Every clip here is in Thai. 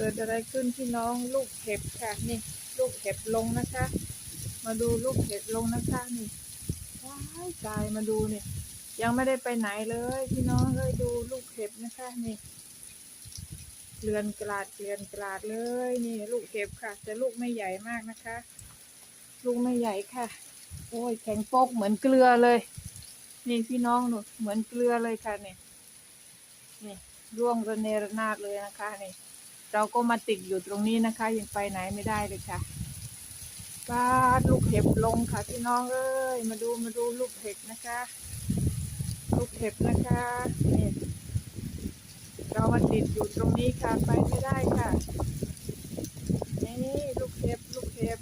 เกิดอะไรขึ้นพี่น้องลูกเห็บค่ะนี่ลูกเห็บลงนะคะ มาดูลูกเห็บลงนะคะนี่ว้ายตายมาดูนี่ยังไม่ได้ไปไหนเลยพี่น้องเอ้ยดูลูกเห็บนะคะนี่เกลือนกลาดเกลือนกลาดเลยนี่ลูกเห็บค่ะ แต่ลูกไม่ใหญ่มากนะคะ ลูกไม่ใหญ่ค่ะ โอ้ยแข็งโป๊กเหมือนเกลือเลย นี่พี่น้องหนูเหมือนเกลือเลยค่ะนี่นี่ร่วงระเนระนาดเลยนะคะนี่ เราก็มาติดอยู่ตรงนี้นะคะ ยังไปไหนไม่ได้เลยค่ะปาดลูกเห็บลงค่ะพี่น้องเอ้ยมาดูมาดูลูกเห็บนะคะ ลูกเห็บนะคะนี่เรามาติดอยู่ตรงนี้ค่ะไปไม่ได้ค่ะนี่ลูกเห็บลูกเห็บ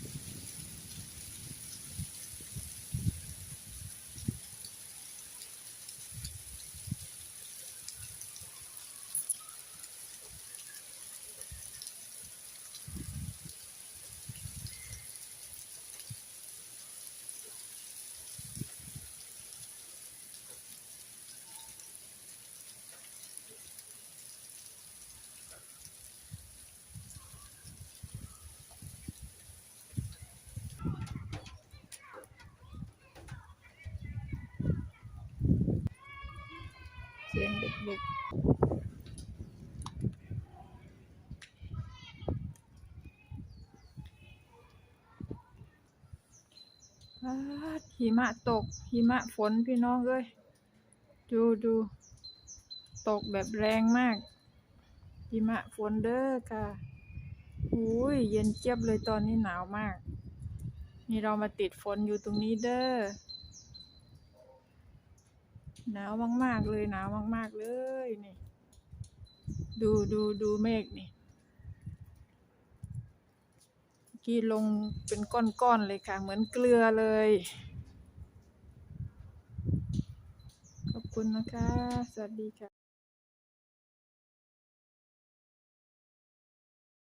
สียงเด็กๆหิมะตกหิมะฝนพี่น้องเอ้ยดูดูตกแบบแรงมากหิมะฝนเด้อค่ะอุ้ยเย็นเจี๊ยบเลยตอนนี้หนาวมาก นี่เรามาติดฝนอยู่ตรงนี้เด้อ หนาวมาก ๆ เลยหนาวมาก ๆ เลยนี่ ดูดูดูเมฆนี่กี้ลงเป็นก้อนๆเลยค่ะ เหมือนเกลือเลย ขอบคุณนะคะ สวัสดีค่ะ